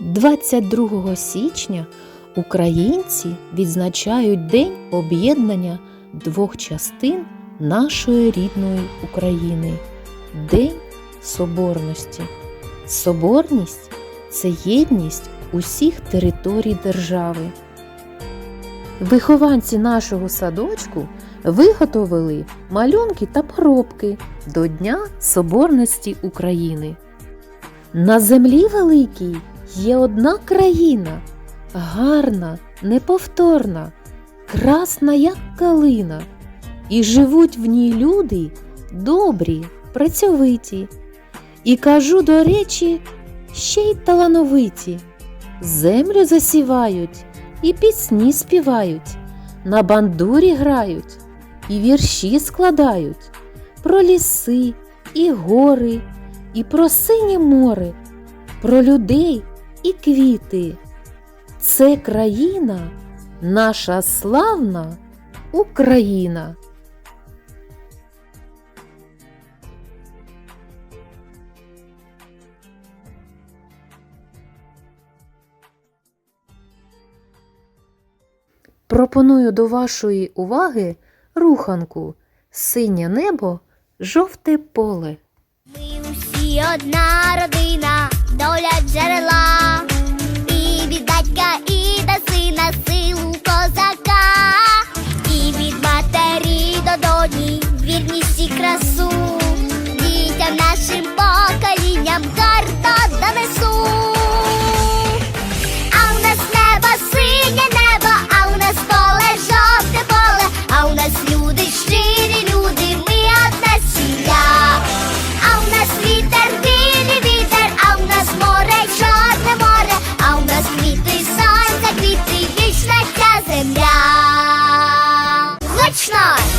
22 січня українці відзначають День об'єднання двох частин нашої рідної України День Соборності. Соборність це єдність усіх територій держави. Вихованці нашого садочку виготовили малюнки та поробки до Дня Соборності України. На землі великій є одна країна, гарна, неповторна, красна, як калина, і живуть в ній люди добрі, працьовиті. І кажу, до речі, ще й талановиті. Землю засівають і пісні співають, на бандурі грають, і вірші складають про ліси і гори, і про синє море, про людей і квіти. Це країна, наша славна Україна. Пропоную до вашої уваги руханку Синє небо, жовте поле. Ми усі одна родина, доля джерела, вірність і красу, дітям нашим поколінням гарно донесу. А у нас небо синє небо, а у нас поле жовте поле, а у нас люди щирі люди, ми одна сім'я. А у нас вітер, білий вітер, а у нас море, чорне море, а у нас квіти, сонця, квіти, вічна ця земля. Гучно!